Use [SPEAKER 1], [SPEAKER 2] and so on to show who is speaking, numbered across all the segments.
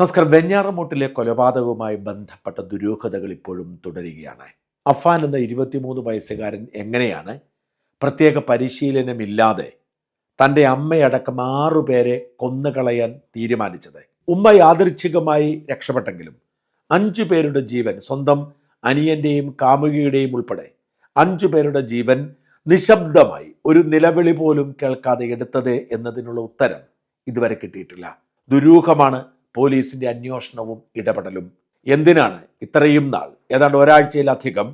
[SPEAKER 1] നമസ്കാരം. വെഞ്ഞാറമൂട്ടിലെ കൊലപാതകവുമായി ബന്ധപ്പെട്ട ദുരൂഹതകൾ ഇപ്പോഴും തുടരുകയാണ്. അഫാൻ എന്ന ഇരുപത്തിമൂന്ന് വയസ്സുകാരൻ എങ്ങനെയാണ് പ്രത്യേക പരിശീലനമില്ലാതെ തന്റെ അമ്മയടക്കം ആറുപേരെ കൊന്നുകളയാൻ തീരുമാനിച്ചത്? ഉമ്മ യാദൃച്ഛികമായി രക്ഷപ്പെട്ടെങ്കിലും അഞ്ചു പേരുടെ ജീവൻ സ്വന്തം അനിയന്റെയും കാമുകിയുടെയും ഉൾപ്പെടെ അഞ്ചു പേരുടെ ജീവൻ നിശബ്ദമായി ഒരു നിലവിളി പോലും കേൾക്കാതെ എടുത്തത് എന്നതിനുള്ള ഉത്തരം ഇതുവരെ കിട്ടിയിട്ടില്ല. ദുരൂഹമാണ് പോലീസിന്റെ അന്വേഷണവും ഇടപെടലും. എന്തിനാണ് ഇത്രയും നാൾ ഏതാണ്ട് ഒരാഴ്ചയിലധികം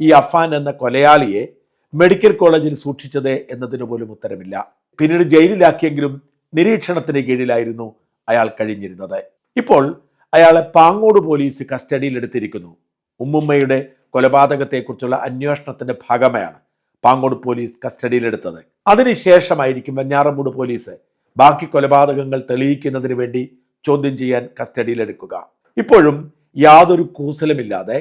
[SPEAKER 1] ഈ അഫാൻ എന്ന കൊലയാളിയെ മെഡിക്കൽ കോളേജിൽ സൂക്ഷിച്ചത് എന്നതിന് പോലും ഉത്തരമില്ല. പിന്നീട് ജയിലിലാക്കിയെങ്കിലും നിരീക്ഷണത്തിന് കീഴിലായിരുന്നു അയാൾ കഴിഞ്ഞിരുന്നത്. ഇപ്പോൾ അയാളെ പാങ്ങോട് പോലീസ് കസ്റ്റഡിയിലെടുത്തിരിക്കുന്നു ഉമ്മുമ്മയുടെ കൊലപാതകത്തെക്കുറിച്ചുള്ള അന്വേഷണത്തിന്റെ ഭാഗമായാണ് പാങ്ങോട് പോലീസ് കസ്റ്റഡിയിലെടുത്തത് അതിനുശേഷമായിരിക്കും വെഞ്ഞാറമൂട് പോലീസ് ബാക്കി കൊലപാതകങ്ങൾ തെളിയിക്കുന്നതിന് വേണ്ടി ചോദ്യം ചെയ്യാൻ കസ്റ്റഡിയിലെടുക്കുക. ഇപ്പോഴും യാതൊരു കൂസലുമില്ലാതെ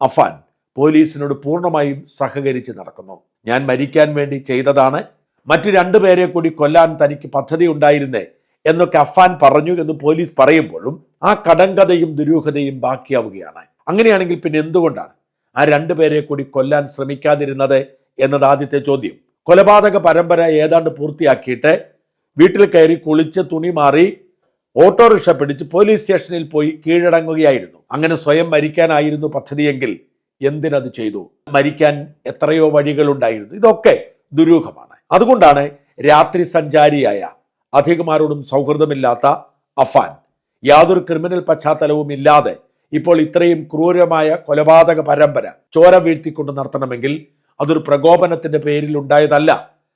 [SPEAKER 1] അഫാൻ പോലീസിനോട് പൂർണമായും സഹകരിച്ച് നടക്കുന്നു. ഞാൻ മരിക്കാൻ വേണ്ടി ചെയ്തതാണ്. മറ്റു രണ്ടുപേരെ കൂടി കൊല്ലാൻ തനിക്ക് പദ്ധതി ഉണ്ടായിരുന്നേ എന്നൊക്കെ അഫാൻ പറഞ്ഞു എന്ന് പോലീസ് പറയുമ്പോഴും ആ കടങ്കഥയും ദുരൂഹതയും ബാക്കിയാവുകയാണ്. അങ്ങനെയാണെങ്കിൽ പിന്നെ എന്തുകൊണ്ടാണ് ആ രണ്ടു പേരെ കൂടി കൊല്ലാൻ ശ്രമിക്കാതിരുന്നത് എന്നത് ആദ്യത്തെ ചോദ്യം. കൊലപാതക പരമ്പര ഏതാണ്ട് പൂർത്തിയാക്കിയിട്ട് വീട്ടിൽ കയറി കുളിച്ച് തുണി മാറി ഓട്ടോറിക്ഷ പിടിച്ച് പോലീസ് സ്റ്റേഷനിൽ പോയി കീഴടങ്ങുകയായിരുന്നു. അങ്ങനെ സ്വയം മരിക്കാനായിരുന്നു പദ്ധതിയെങ്കിൽ എന്തിനത് ചെയ്തു? മരിക്കാൻ എത്രയോ വഴികളുണ്ടായിരുന്നു. ഇതൊക്കെ ദുരൂഹമാണ്. അതുകൊണ്ടാണ് രാത്രി സഞ്ചാരിയായ അധികമാരോടും സൗഹൃദമില്ലാത്ത അഫാൻ യാതൊരു ക്രിമിനൽ പശ്ചാത്തലവും ഇല്ലാതെ ഇപ്പോൾ ഇത്രയും ക്രൂരമായ കൊലപാതക പരമ്പര ചോര വീഴ്ത്തിക്കൊണ്ട് നടത്തണമെങ്കിൽ അതൊരു പ്രകോപനത്തിന്റെ പേരിൽ ഉണ്ടായതല്ല.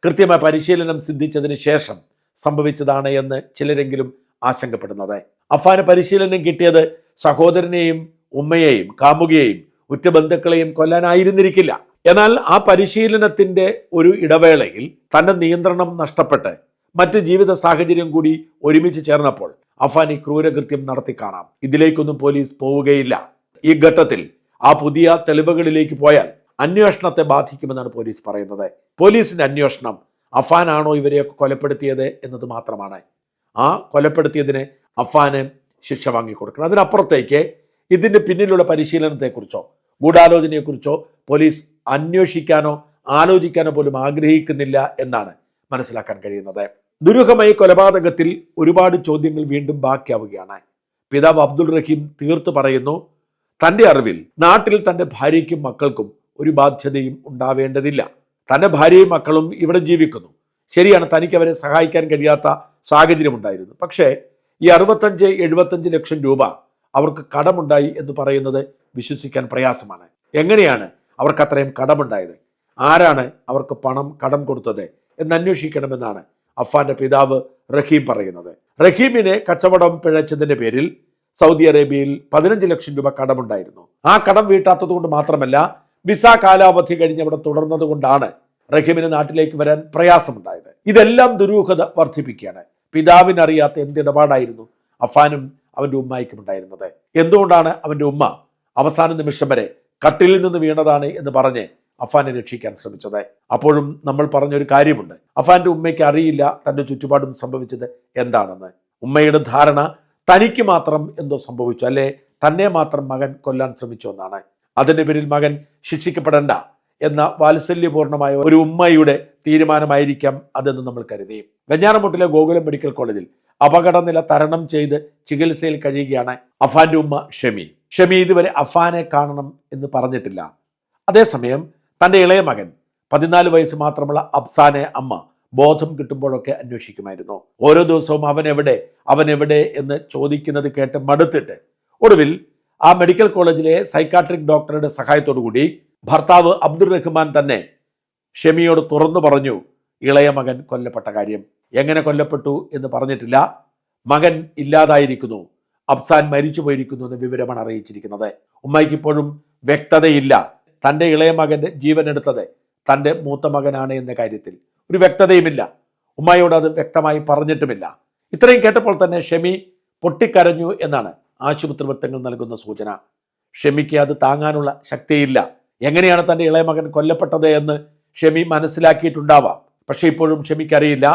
[SPEAKER 1] കൃത്യമായ പരിശീലനം സിദ്ധിച്ചതിന് ശേഷം സംഭവിച്ചതാണ് എന്ന് ചിലരെങ്കിലും ആശങ്കപ്പെടുന്നത്. അഫാന് പരിശീലനം കിട്ടിയത് സഹോദരനെയും ഉമ്മയെയും കാമുകയെയും ഉറ്റ ബന്ധുക്കളെയും കൊല്ലാനായിരുന്നിരിക്കില്ല. എന്നാൽ ആ പരിശീലനത്തിന്റെ ഒരു ഇടവേളയിൽ തന്റെ നിയന്ത്രണം നഷ്ടപ്പെട്ട് മറ്റ് ജീവിത സാഹചര്യം കൂടി ഒരുമിച്ച് ചേർന്നപ്പോൾ അഫാൻ ഈ ക്രൂരകൃത്യം നടത്തി കാണാം. ഇതിലേക്കൊന്നും പോലീസ് പോവുകയില്ല. ഈ ഘട്ടത്തിൽ ആ പുതിയ തെളിവുകളിലേക്ക് പോയാൽ അന്വേഷണത്തെ ബാധിക്കുമെന്നാണ് പോലീസ് പറയുന്നത്. പോലീസിന്റെ അന്വേഷണം അഫാനാണോ ഇവരെയൊക്കെ കൊലപ്പെടുത്തിയത് എന്നത് മാത്രമാണ്. ആ കൊലപ്പെടുത്തിയതിന് അഫാന് ശിക്ഷ വാങ്ങിക്കൊടുക്കണം. അതിനപ്പുറത്തേക്ക് ഇതിന്റെ പിന്നിലുള്ള പരിശീലനത്തെക്കുറിച്ചോ ഗൂഢാലോചനയെക്കുറിച്ചോ പോലീസ് അന്വേഷിക്കാനോ ആലോചിക്കാനോ പോലും ആഗ്രഹിക്കുന്നില്ല എന്നാണ് മനസ്സിലാക്കാൻ കഴിയുന്നത്. ദുരൂഹമായ കൊലപാതകത്തിൽ ഒരുപാട് ചോദ്യങ്ങൾ വീണ്ടും ബാക്കിയാവുകയാണ്. പിതാവ് അബ്ദുൾ റഹീം തീർത്തു പറയുന്നു തന്റെ അറിവിൽ നാട്ടിൽ തന്റെ ഭാര്യയ്ക്കും മക്കൾക്കും ഒരു ബാധ്യതയും ഉണ്ടാവേണ്ടതില്ല. തന്റെ ഭാര്യയും മക്കളും ഇവിടെ ജീവിക്കുന്നു. ശരിയാണ് തനിക്ക് അവരെ സഹായിക്കാൻ കഴിയാത്ത സാഹചര്യമുണ്ടായിരുന്നു. പക്ഷേ ഈ അറുപത്തഞ്ച് എഴുപത്തഞ്ച് ലക്ഷം രൂപ അവർക്ക് കടമുണ്ടായി എന്ന് പറയുന്നത് വിശ്വസിക്കാൻ പ്രയാസമാണ്. എങ്ങനെയാണ് അവർക്ക് അത്രയും കടമുണ്ടായത്? ആരാണ് അവർക്ക് പണം കടം കൊടുത്തത് എന്ന് അന്വേഷിക്കണമെന്നാണ് അഫാന്റെ പിതാവ് റഹീം പറയുന്നത്. റഹീമിനെ കച്ചവടം പിഴച്ചതിന്റെ പേരിൽ സൗദി അറേബ്യയിൽ പതിനഞ്ച് ലക്ഷം രൂപ കടമുണ്ടായിരുന്നു. ആ കടം വീട്ടാത്തത് കൊണ്ട് മാത്രമല്ല വിസ കാലാവധി കഴിഞ്ഞ് അവിടെ തുടർന്നത് കൊണ്ടാണ് റഹീമിന് നാട്ടിലേക്ക് വരാൻ പ്രയാസമുണ്ടായത്. ഇതെല്ലാം ദുരൂഹത വർദ്ധിപ്പിക്കുകയാണ്. പിതാവിനറിയാത്ത എന്തിടപാടായിരുന്നു അഫാനും അവന്റെ ഉമ്മായിക്കും ഉണ്ടായിരുന്നത്. എന്തുകൊണ്ടാണ് അവന്റെ ഉമ്മ അവസാന നിമിഷം വരെ കട്ടിലിൽ നിന്ന് വീണതാണ് എന്ന് പറഞ്ഞ് അഫാനെ രക്ഷിക്കാൻ ശ്രമിച്ചത്? അപ്പോഴും നമ്മൾ പറഞ്ഞൊരു കാര്യമുണ്ട്. അഫാന്റെ ഉമ്മയ്ക്ക് അറിയില്ല തന്റെ ചുറ്റുപാടും സംഭവിച്ചത് എന്താണെന്ന്. ഉമ്മയുടെ ധാരണ തനിക്ക് മാത്രം എന്തോ സംഭവിച്ചു അല്ലെ? തന്നെ മാത്രം മകൻ കൊല്ലാൻ ശ്രമിച്ചു എന്നാണ്. അതിന്റെ പേരിൽ മകൻ ശിക്ഷിക്കപ്പെടേണ്ട എന്ന വാത്സല്യപൂർണമായ ഒരു ഉമ്മയുടെ തീരുമാനമായിരിക്കാം അതെന്ന് നമ്മൾ കരുതി. വെഞ്ഞാറമുട്ടിലെ ഗോകുലം മെഡിക്കൽ കോളേജിൽ അപകടനില തരണം ചെയ്ത് ചികിത്സയിൽ കഴിയുകയാണ് അഫാന്റെ ഉമ്മ ഷമി. ഷമി ഇതുവരെ അഫാനെ കാണണം എന്ന് പറഞ്ഞിട്ടില്ല. അതേസമയം തന്റെ ഇളയ മകൻ പതിനാല് വയസ്സ് മാത്രമുള്ള അഫ്സാനെ അമ്മ ബോധം കിട്ടുമ്പോഴൊക്കെ അന്വേഷിക്കുമായിരുന്നു. ഓരോ ദിവസവും അവൻ എവിടെ അവൻ എവിടെ എന്ന് ചോദിക്കുന്നത് കേട്ട് മടുത്തിട്ട് ഒടുവിൽ ആ മെഡിക്കൽ കോളേജിലെ സൈക്കാട്രിക് ഡോക്ടറുടെ സഹായത്തോടു കൂടി ഭർത്താവ് അബ്ദുൾ റഹ്മാൻ തന്നെ ഷെമിയോട് തുറന്നു പറഞ്ഞു ഇളയ മകൻ കൊല്ലപ്പെട്ട കാര്യം. എങ്ങനെ കൊല്ലപ്പെട്ടു? എന്ന് പറഞ്ഞിട്ടില്ല. മകൻ ഇല്ലാതായിരിക്കുന്നു. അഫ്സാൻ മരിച്ചു പോയിരിക്കുന്നു എന്ന വിവരമാണ് അറിയിച്ചിരിക്കുന്നത്. ഉമ്മയ്ക്ക് ഇപ്പോഴും വ്യക്തതയില്ല. തന്റെ ഇളയ മകന്റെ ജീവൻ എടുത്തത് തന്റെ മൂത്ത മകനാണ് എന്ന കാര്യത്തിൽ ഒരു വ്യക്തതയുമില്ല. ഉമ്മയോട് അത് വ്യക്തമായി പറഞ്ഞിട്ടുമില്ല. ഇത്രയും കേട്ടപ്പോൾ തന്നെ ഷെമി പൊട്ടിക്കരഞ്ഞു എന്നാണ് ആശുപത്രി വൃത്തങ്ങൾ നൽകുന്ന സൂചന. ഷെമിക്ക് അത് താങ്ങാനുള്ള ശക്തിയില്ല. എങ്ങനെയാണ് തന്റെ ഇളയ മകൻ കൊല്ലപ്പെട്ടത് എന്ന് ഷെമി മനസ്സിലാക്കിയിട്ടുണ്ടാവാം. പക്ഷേ ഇപ്പോഴും ഷെമിക്കറിയില്ല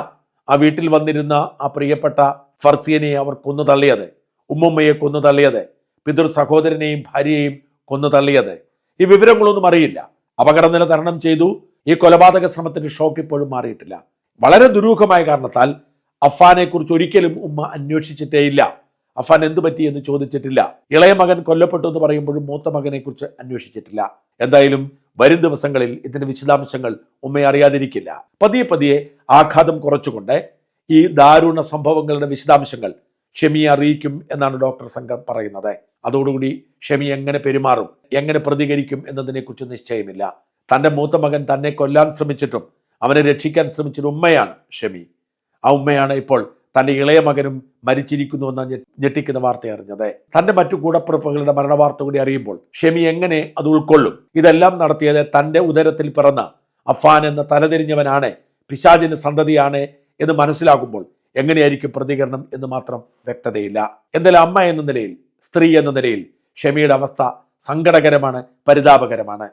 [SPEAKER 1] ആ വീട്ടിൽ വന്നിരുന്ന ആ പ്രിയപ്പെട്ട ഫർസിയനെ അവർ കൊന്നു തള്ളിയത് ഉമ്മമ്മയെ കൊന്നു തള്ളിയത് പിതൃ സഹോദരനെയും ഭാര്യയെയും കൊന്നു തള്ളിയത്. ഈ വിവരങ്ങളൊന്നും അറിയില്ല. അപകടനില തരണം ചെയ്തു. ഈ കൊലപാതക ശ്രമത്തിന്റെ ഷോക്ക് ഇപ്പോഴും മാറിയിട്ടില്ല. വളരെ ദുരൂഹമായ കാരണത്താൽ അഫാനെ കുറിച്ച് ഒരിക്കലും ഉമ്മ അന്വേഷിച്ചിട്ടേയില്ല അഫാൻ എന്തു പറ്റി എന്ന് ചോദിച്ചിട്ടില്ല. ഇളയ മകൻ കൊല്ലപ്പെട്ടു എന്ന് പറയുമ്പോഴും മൂത്ത മകനെ കുറിച്ച് അന്വേഷിച്ചിട്ടില്ല. എന്തായാലും വരും ദിവസങ്ങളിൽ ഇതിന്റെ വിശദാംശങ്ങൾ ഉമ്മ അറിയാതിരിക്കില്ല. പതിയെ പതിയെ ആഘാതം കുറച്ചുകൊണ്ട് ഈ ദാരുണ സംഭവങ്ങളുടെ വിശദാംശങ്ങൾ ഷെമിയെ അറിയിക്കും എന്നാണ് ഡോക്ടർ സംഘം പറയുന്നത്. അതോടുകൂടി ഷെമി എങ്ങനെ പെരുമാറും എങ്ങനെ പ്രതികരിക്കും എന്നതിനെക്കുറിച്ച് നിശ്ചയമില്ല. തന്റെ മൂത്ത മകൻ തന്നെ കൊല്ലാൻ ശ്രമിച്ചിട്ടും അവനെ രക്ഷിക്കാൻ ശ്രമിച്ചൊരു ഉമ്മയാണ് ഷെമി. ആ ഉമ്മയാണ് ഇപ്പോൾ തന്റെ ഇളയ മകനും മരിച്ചിരിക്കുന്നുവെന്ന ഞെട്ടിക്കുന്ന വാർത്ത അറിഞ്ഞത് തന്റെ മറ്റു കൂടപ്പിറപ്പുകളുടെ മരണവാർത്ത കൂടി അറിയുമ്പോൾ ഷെമി എങ്ങനെ അത് ഉൾക്കൊള്ളും? ഇതെല്ലാം നടത്തിയത് തന്റെ ഉദരത്തിൽ പിറന്ന അഫാൻ എന്ന തലതിരിഞ്ഞവനാണ് പിശാജിന് സന്തതിയാണ് എന്ന് മനസ്സിലാകുമ്പോൾ എങ്ങനെയായിരിക്കും പ്രതികരണം എന്ന് മാത്രം വ്യക്തതയില്ല. എന്തായാലും അമ്മ എന്ന നിലയിൽ സ്ത്രീ എന്ന നിലയിൽ ഷെമിയുടെ അവസ്ഥ സങ്കടകരമാണ് പരിതാപകരമാണ്.